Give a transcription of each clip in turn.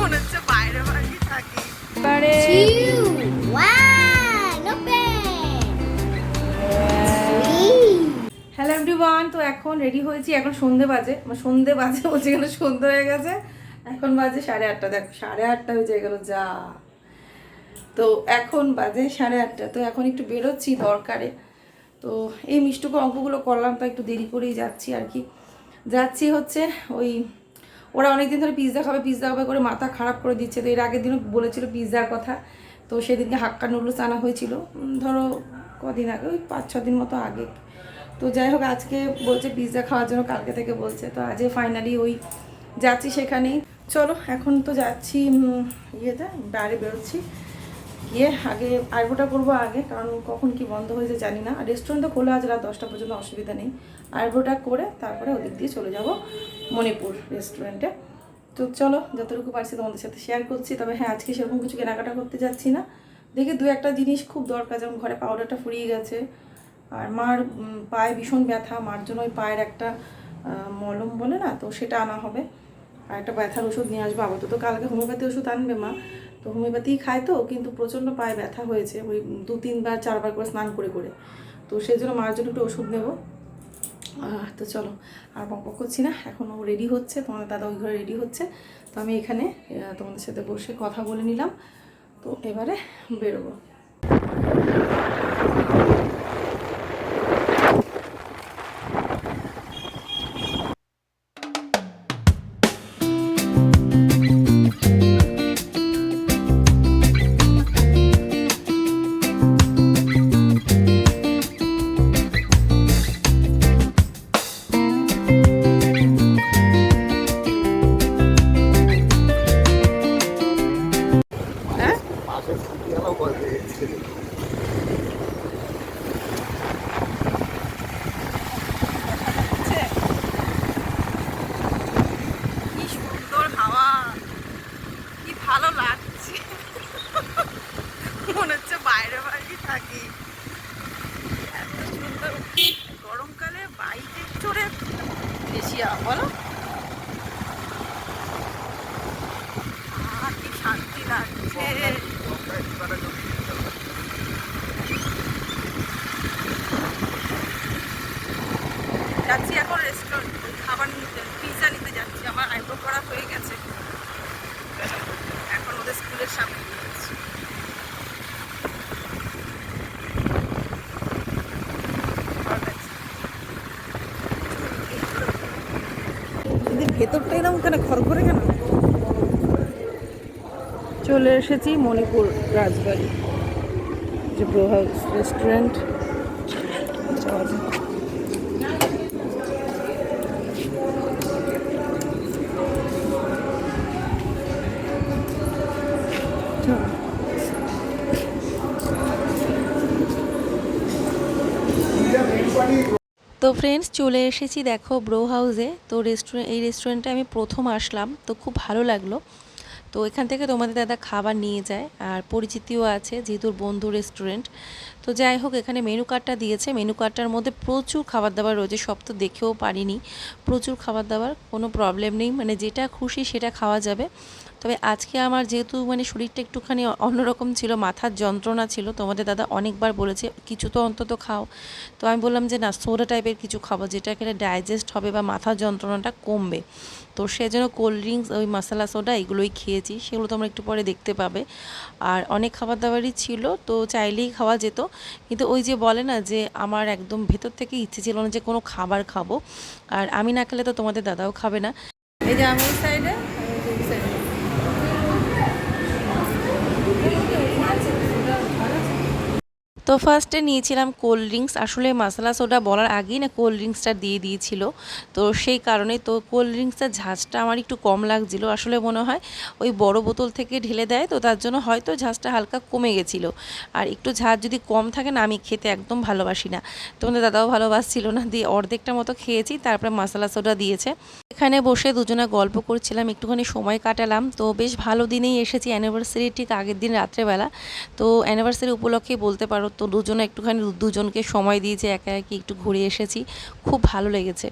মনে হচ্ছে বাইরে বাড়ি থাকি। এবারে. হ্যালো এভরিওয়ান তো এখন রেডি হয়েছি, এখন সন্ধে বাজে। সন্ধে বাজে বলছে গেলে সন্ধে হয়ে গেছে। এখন বাজে সাড়ে আটটা, দেখো, সাড়ে আটটা বেজে গেল, যা। তো এখন বাজে সাড়ে আটটা, তো এখন একটু বেরোচ্ছি দরকারে। তো এই মিষ্টুকো অঙ্কগুলো করলাম, তো একটু দেরি করেই যাচ্ছি আর কি। যাচ্ছি হচ্ছে ওই ওরা অনেকদিন ধরে পিৎজা খাবে পিৎজা খাবে করে মাথা খারাপ করে দিচ্ছে। তো এর আগের দিনও বলেছিল পিৎজার কথা। তো সেদিনকে হাক্কা নুডলস আনা হয়েছিল। ধরো কদিন আগে, ওই পাঁচ, ছ দিন মতো আগে। তো যাই হোক, আজকে বলছে পিৎজা খাওয়ার জন্য, কালকে থেকে বলছে। তো আজকে ফাইনালি ওই যাচ্ছি সেখানেই। চলো, এখন তো যাচ্ছি ইয়েতে বাইরে বেরোচ্ছি। গিয়ে আগে আইব্রোটা করব আগে, কারণ কখন কি বন্ধ হয়েছে জানি না। আর রেস্টুরেন্ট তো খোলা আছে রাত দশটা পর্যন্ত, অসুবিধা নেই। আইব্রোটা করে তারপরে ওদিক দিয়ে চলে যাব মণিপুর রেস্টুরেন্টে তো চলো, যতটুকু পারছি তোমাদের সাথে শেয়ার করছি। তবে হ্যাঁ আজকে সেরকম কিছু কেনাকাটা করতে যাচ্ছি না। দেখে দু একটা জিনিস খুব দরকার, যেমন ঘরে পাউডারটা ফুরিয়ে গেছে। আর মার পায়ে ভীষণ ব্যথা, মার জন্য ওই পায়ের একটা মলম বলে না, তো সেটা আনা হবে। আর একটা ব্যথার ওষুধ নিয়ে আসব, আপাতত কালকে হোমিওপ্যাথি ওষুধ আনবে মা। তো হোমিওপ্যাথি খায় তো, কিন্তু প্রচণ্ড পায়ে ব্যথা হয়েছে, ওই দু তিনবার, চারবার করে স্নান করে করে। তো সেই জন্য মার জন্য একটু ওষুধ নেব। তো চলো, আর বক করছি না এখনও রেডি হচ্ছে, তোমাদের দাদা ওই ঘরে রেডি হচ্ছে। তো আমি এখানে তোমাদের সাথে বসে কথা বলে নিলাম। তো এবারে বেরোবো। ভালো লাগছে। মনে হচ্ছে বাইরে বাইরে থাকি। এত সুন্দর গরমকালে বাইকে চড়ে বেশি বলো আহ, কি শান্তি লাগছে যাচ্ছি এখন রেস্টুরেন্ট খাবার নিতে পিৎজা নিতে যাচ্ছি আমার আইব্রো করা হয়ে গেছে এখন ওদের স্কুলের সামনে দিয়ে যাচ্ছি ভালো লাগছে। এদের না ওখানে ঘর খড়খড়ে কেন? চলে এসেছি মণিপুর রাজবাড়ি যে প্রভাস রেস্টুরেন্ট যাওয়া যাক। চলো। তো ফ্রেন্ডস চলে এসেছি দেখো ব্রো হাউসে তো রেস্টুরেন্ট এই রেস্টুরেন্টে আমি প্রথম আসলাম, তো খুব ভালো লাগল। তো এখান থেকে তোমাদের দাদা খাবার নিয়ে যায়, আর পরিচিতিও আছে, যেহেতু বন্ধু রেস্টুরেন্ট তো যাই হোক, এখানে মেনু কার্ডটা দিয়েছে। মেনু কার্ডটার মধ্যে প্রচুর খাবার দাবার রয়েছে, সব তো দেখেও পারিনি। প্রচুর খাবার দাবার কোনো প্রবলেম নেই। মানে যেটা খুশি সেটা খাওয়া যাবে। তবে আজকে আমার যেহেতু মানে শরীরটা একটুখানি অন্যরকম ছিল, মাথার যন্ত্রণা ছিল তোমাদের দাদা অনেকবার বলেছে, কিছু তো অন্তত খাও। তো আমি বললাম যে, না সোডা টাইপের কিছু খাব, যেটা খেলে ডাইজেস্ট হবে বা মাথার যন্ত্রণাটা কমবে। তো সেজন্য কোল্ড ড্রিঙ্কস ওই মশলা সোডা এগুলোই খেয়েছি। সেগুলো তোমরা একটু পরে দেখতে পাবে। আর অনেক খাবার দাবারই ছিল, তো চাইলেই খাওয়া যেত। কিন্তু ওই যে বলে না যে আমার একদম ভেতর থেকে ইচ্ছে ছিল না যে কোনো খাবার খাব। আর আমি না খেলে তো তোমাদের দাদাও খাবে না। এই যে আমি সাইডে তো ফার্স্টে নিয়েছিলাম কোল্ড ড্রিঙ্কস আসলে মশলা সোডা বলার আগেই না কোল্ড ড্রিঙ্কসটা দিয়ে দিয়েছিল। তো সেই কারণে তো কোল্ড ড্রিঙ্কসটার ঝাঁজটা আমার একটু কম লাগছিল। আসলে মনে হয় ওই বড় বোতল থেকে ঢেলে দেয় তো তার জন্য হয়তো ঝাঁজটা হালকা কমে গেছিল। আর একটু ঝাঁজ যদি কম থাকে না, আমি খেতে একদম ভালোবাসি না। তোমাদের দাদাও ভালোবাসছিল না। দিয়ে অর্ধেকটা মতো খেয়েছি, তারপরে মশলা সোডা দিয়েছে। এখানে বসে দুজনে গল্প করছিলাম, একটুখানি সময় কাটালাম। তো বেশ ভালো দিনেই এসেছি অ্যানিভার্সারি ঠিক আগের দিন রাত্রেবেলা। তো অ্যানিভার্সারি উপলক্ষে বলতে পারো তো দুজনে একটুখানি দুজনকে সময় দিয়েছে, একা একি একটু ঘুরে এসেছি। খুব ভালো লেগেছে।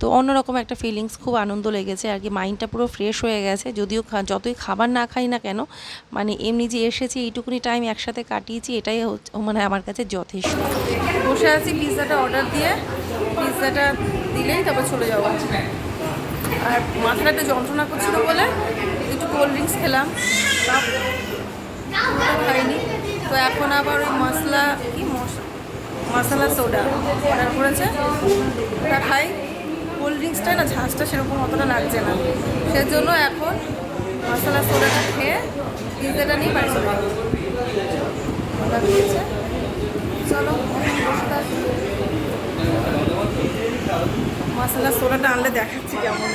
তো অন্যরকম একটা ফিলিংস খুব আনন্দ লেগেছে। আর কি মাইন্ডটা পুরো ফ্রেশ হয়ে গেছে। যদিও যতই খাবার না খাই না কেন মানে এমনি যে এসেছি, এইটুকুনি টাইম একসাথে কাটিয়েছি, এটাই মানে আমার কাছে যথেষ্ট। বসে আছি পিৎজাটা অর্ডার দিয়ে পিৎজাটা দিলেই তারপর চলে যাব। আর মাথাটা একটু যন্ত্রণা করছিল বলে একটু কোল্ড ড্রিঙ্কস খেলাম। খাইনি। তো এখন আবার ওই মশলা, কি মশ- মশলা সোডা অর্ডার করেছে। ওটা খাই। কোল্ড ড্রিঙ্কসটা না ঝাঁসটা সেরকম অতটা লাগছে না। সেজন্য এখন মশলা সোডাটা খেয়ে পিৎজাটা নিয়ে বাড়ি চলে যাব অর্ডার দিয়েছে চলো বসে থাকি। মশলা সোডাটা আনলে দেখাচ্ছি কেমন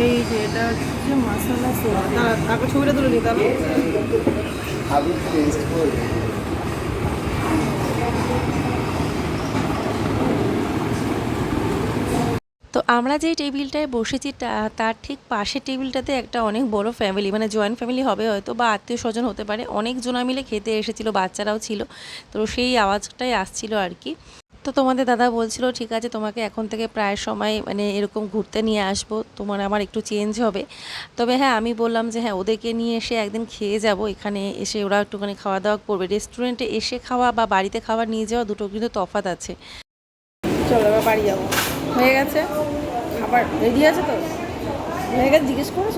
এই যে এটা তো আমরা যেই টেবিলটায় বসেছি তার ঠিক পাশের টেবিলটাতে একটা অনেক বড় ফ্যামিলি মানে জয়েন্ট ফ্যামিলি হবে হয়তো, বা আত্মীয় স্বজন হতে পারে। অনেক জনা মিলে খেতে এসেছিল, বাচ্চারাও ছিল। তো সেই আওয়াজটাই আসছিল আর কি। তো তোমাদের দাদা বলছিল ঠিক আছে তোমাকে এখন থেকে প্রায় সময় মানে এরকম ঘুরতে নিয়ে আসব। তোমার আমার একটু চেঞ্জ হবে। তবে হ্যাঁ আমি বললাম যে হ্যাঁ ওদেরকে নিয়ে এসে একদিন খেয়ে যাব। এখানে এসে ওরা একটুখানি খাওয়া দাওয়া করবে রেস্টুরেন্টে এসে খাওয়া বা বাড়িতে খাওয়া নিয়ে যাওয়া দুটো কিন্তু তফাত আছে। চলো এবার বাড়ি যাব। হয়ে গেছে? খাবার রেডি আছে তো? হয়ে গেছে জিজ্ঞেস করেছ?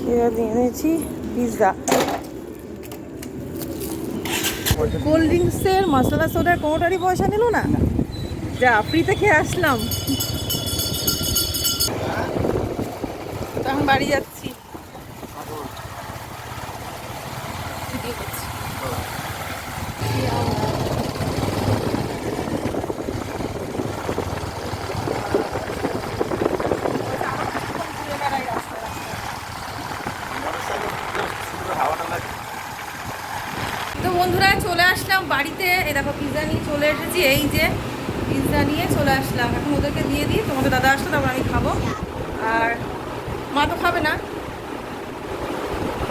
খেয়ে নিয়েছি পিৎজা কোল্ড ড্রিঙ্কসের মশলা সোডার কোনোটারই পয়সা নিল না? যা ফ্রিতে খেয়ে আসলাম। তখন বাড়ি যাচ্ছি ভিডিও করছি তো বন্ধুরা চলে আসলাম বাড়িতে। এই দেখো পিৎজা নিয়ে চলে এসেছি। এই যে পিৎজা নিয়ে চলে আসলাম। এখন ওদেরকে দিয়ে দিই। তোমাদের দাদা আসলে তারপর আমি খাব। আর মা তো খাবে না।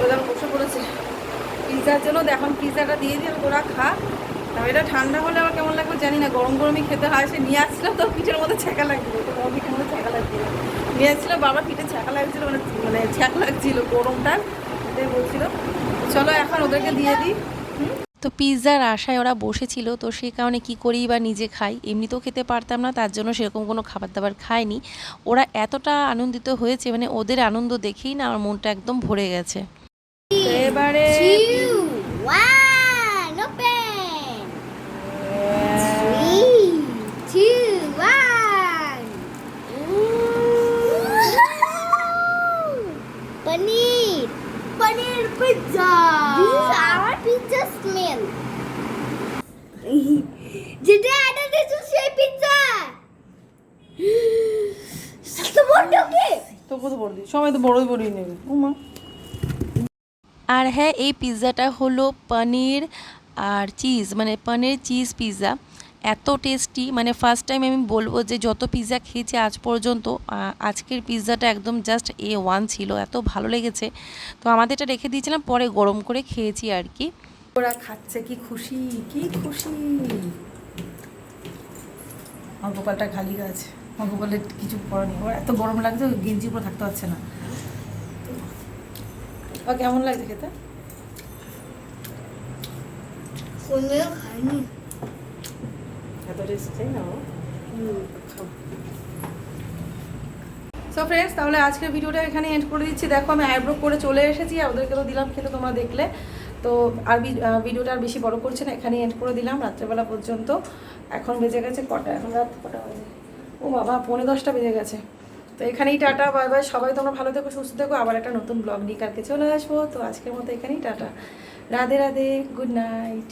ওরা বসে পড়েছে। পিৎজার জন্য এখন পিৎজাটা দিয়ে দিই ওরা খা। তবে এটা ঠান্ডা হলে আমার কেমন লাগবে জানি না। গরম গরমই খেতে হয়। সে নিয়ে আসছিলাম তো, পিঠের মধ্যে ছ্যাঁকা লাগছিল। তো বাবা পিঠের মধ্যে ছ্যাঁকা লাগছিল। নিয়ে আসছিল বাবা পিঠে ছ্যাঁকা লাগছিল মানে মানে ছ্যাঁকা লাগছিল গরমটা এটাই বলছিল। চলো এখন ওদেরকে দিয়ে দিই। তো পিৎজার আশায় ওরা বসেছিল তো সেই কারণে কি করি বা নিজে খাই। এমনিতেও খেতে পারতাম না তার জন্য সেরকম কোনো খাবার দাবার খাইনি। ওরা এতটা আনন্দিত হয়েছে মানে ওদের আনন্দ দেখেই না আমার মনটা একদম ভরে গেছে। এবারে এত তো বড় দিই সবাই তো বড়ই বড়ই নেবে। উমা। আর হ্যাঁ এই পিৎজাটা হলো পনির আর চিজ মানে পনির চিজ পিৎজা। এত টেস্টি মানে ফার্স্ট টাইম আমি বলব যে যত পিৎজা খেয়েছি আজ পর্যন্ত আজকের পিৎজাটা একদম জাস্ট এ ওয়ান ছিল এত ভালো লেগেছে। তো আমাদেরটা রেখে দিয়েছিলাম পরে গরম করে খেয়েছি আর কি। ওরা খাচ্ছে কি খুশি কি খুশি। আমার গোপালটা খালি গেছে আমার গোপালের কিছু পড়েনি ওর এত গরম লাগছে গেঞ্জি উপরে থাকতে পারছে না। ও কেমন লাগছে খেতে? খাইনি। এত টেস্ট চাই না সো ফ্রেন্ডস তাহলে আজকের ভিডিওটা এখানে এন্ড করে দিচ্ছি। দেখো আমি আইব্রো করে চলে এসেছি আর ওদেরকে তো দিলাম খেতে তোমরা দেখলে তো আর ভিডিওটা আর বেশি বড় করছে না এখানে এন্ড করে দিলাম রাত্রেবেলা পর্যন্ত। এখন বেজে গেছে কটা? এখন রাত কটা বাজে? ও বাবা, পৌনে দশটা বেজে গেছে। তো এখানেই টাটা, বাই বাই। সবাই তোমরা ভালো থেকো, সুস্থ থেকো। আবার একটা নতুন ব্লগ নিয়ে কালকে চলে আসব। তো আজকের মতো এখানেই tata. Radhe Radhe, good night.